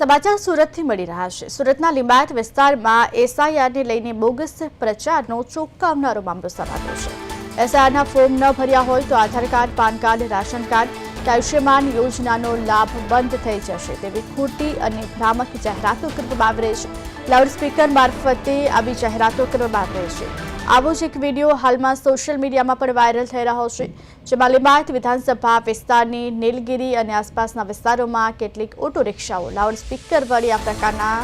સમાચાર સુરતથી મળી રહ્યા છે. સુરતના લિંબાયત વિસ્તારમાં એસઆઈઆરને લઈને બોગસ પ્રચારનો ચોંકાવનારો મામલો સમાતો છે. એસઆઈઆરના ફોર્મ ન ભર્યા હોય તો Aadhaar card, PAN card, ration card કે આયુષ્યમાન યોજનાનો લાભ બંધ થઈ જશે તેવી ખોટી અને ભ્રામક જાહેરાતો કરવામાં આવી રહી છે. લાઉડસ્પીકર મારફતે આવી જાહેરાતો કરવામાં આવી રહી છે. આવો જ એક વીડિયો હાલમાં સોશિયલ મીડિયામાં પણ વાયરલ થઈ રહ્યો છે, જેમાં લિંબાયત વિધાનસભા વિસ્તારની નીલગિરી અને આસપાસના વિસ્તારોમાં કેટલીક ઓટો રિક્ષાઓ લાઉડ સ્પીકર વળી આ પ્રકારના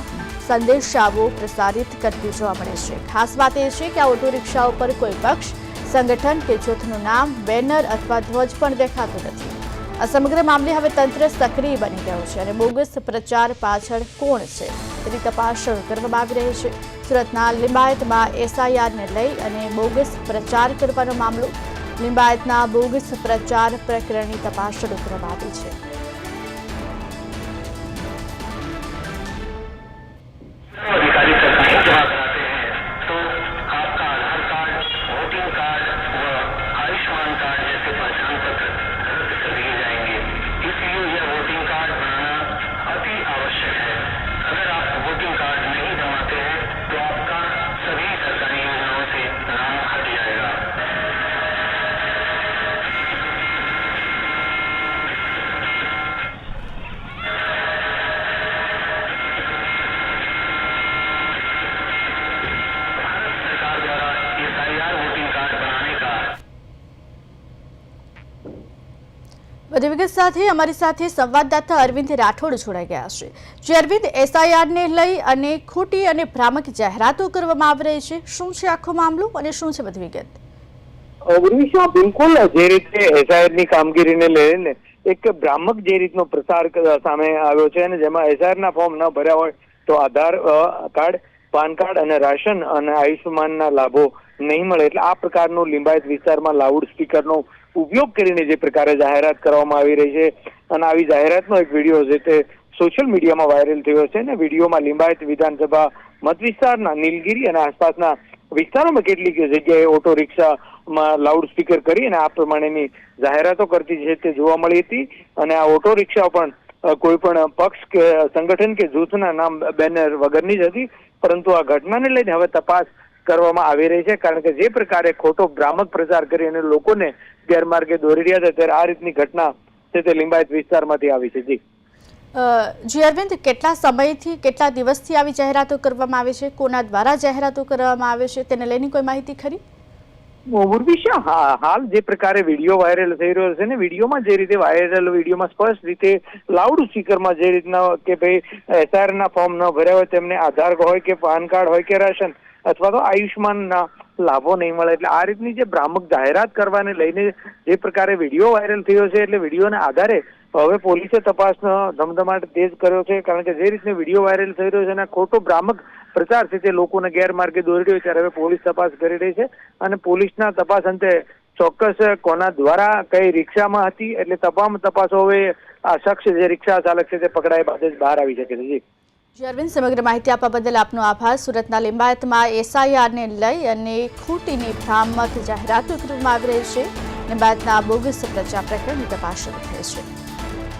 સંદેશાઓ પ્રસારિત કરતી જોવા મળે છે. ખાસ વાત એ છે કે આ ઓટો રિક્ષાઓ પર કોઈ પક્ષ, સંગઠન કે જૂથનું નામ બેનર અથવા ધ્વજ પણ દેખાતું નથી. આ સમગ્ર મામલે હવે તંત્ર સક્રિય બની ગયું છે અને બોગસ પ્રચાર પાછળ કોણ છે તેની તપાસ શરૂ કરવામાં આવી રહી છે. સુરતના લિંબાયતમાં એસઆઈઆરને લઈ અને બોગસ પ્રચાર કરવાનો મામલો. લિંબાયતના બોગસ પ્રચાર પ્રકરણની તપાસ શરૂ કરવામાં આવી છે. વધુ વિગત સાથે અમારી સાથે સંવાદદાતા અરવિંદ રાઠોડ જોડાઈ ગયા છે. જે અરવિંદ એસઆઈઆરને લઈ અને ખોટી અને ભ્રામક જાહેરાતો કરવામાં આવી રહી છે. શું છે આખો મામલો અને શું છે વધુ વિગત? ઉર્વિશા બિલકુલ જે રીતે એસઆઈઆરની કામગીરીને લઈને એક ભ્રામક જે રીતનો પ્રસાર સામે આવ્યો છે અને જેમાં એસઆઈઆરના ફોર્મ ન ભર્યા હોય તો આધાર કાર્ડ પાન કાર્ડ અને રાશન અને આયુષ્યમાનના લાભો નહીં મળે એટલે આ પ્રકારનો લિંબાયત વિસ્તારમાં લાઉડ સ્પીકરનો ઉપયોગ કરીને જે પ્રકારે જાહેરાત કરવામાં આવી રહી છે. અને આવી જાહેરાતનો એક વીડિયો છે તે સોશિયલ મીડિયામાં વાયરલ થયો છે અને વિડીયોમાં લિંબાયત વિધાનસભા મત વિસ્તારના નીલગીરી અને આસપાસના વિસ્તારોમાં કેટલીક જગ્યાએ ઓટો રિક્ષામાં લાઉડ સ્પીકર કરી અને આ પ્રમાણેની જાહેરાતો કરતી છે તે જોવા મળી હતી. અને આ ઓટો રિક્ષા પણ કોઈ પણ પક્ષ કે સંગઠન કે જૂથના નામ, બેનર વગરની જ હતી, પરંતુ આ ઘટનાને લઈને હવે તપાસ કરવામાં આવી રહી છે, કારણ કે જે પ્રકારે ખોટો ભ્રામક પ્રચાર કરી અને લોકોને ગેરમાર્ગે દોરી રહ્યા હતા ત્યારે આ રીતની ઘટના છે તે લિંબાયત વિસ્તારમાંથી આવી છે. જી. જી અરવિંદ, કેટલા સમયથી, કેટલા દિવસથી આવી જાહેરાતો કરવામાં આવે છે? કોના દ્વારા જાહેરાતો કરવામાં આવે છે? તેને લઈને કોઈ માહિતી ખરી? ઉર્વિશા હાલ જે પ્રકારે વીડિયો વાયરલ થઈ રહ્યો છે ને, વિડીયોમાં જે રીતે વાયરલ, વિડીયોમાં સ્પષ્ટ રીતે લાઉડ સ્પીકરમાં જે રીતના કે ભાઈ એસઆર ના ફોર્મ ન ભર્યા હોય, તેમને આધાર હોય કે પાન કાર્ડ હોય કે રાશન, અથવા તો આયુષ્માનના લાભો નહીં મળે. એટલે આ રીતની જે ભ્રામક જાહેરાત કરવાને લઈને જે પ્રકારે વીડિયો વાયરલ થયો છે, એટલે વિડીયોના આધારે હવે પોલીસે તપાસનો ધમધમાટ તેજ કર્યો છે. કારણ કે જે રીતનો વીડિયો વાયરલ થઈ રહ્યો છે, એના ખોટો ભ્રામક પ્રચાર છે તે લોકોને ગેરમાર્ગે દોરી રહ્યો છે, ત્યારે હવે પોલીસ તપાસ કરી રહી છે. અને પોલીસના તપાસ અંતે ચોક્કસ કોના દ્વારા કઈ રિક્ષામાં હતી, એટલે તમામ તપાસો હવે આ શખ્સ જે રિક્ષા ચાલક છે, તે પકડાય બાદ જ બહાર આવી શકે છે. જી. જી, અરવિંદ, સમગ્ર માહિતી આપવા બદલ આપનો આભાર. સુરતના લિંબાયતમાં એસઆઈઆરને લઈ અને ખોટીની ભ્રામક જાહેરાતો કરવામાં આવી રહી છે. લિંબાયતના બોગસ પ્રચાર પ્રકરણની તપાસ શરૂ થઈ છે.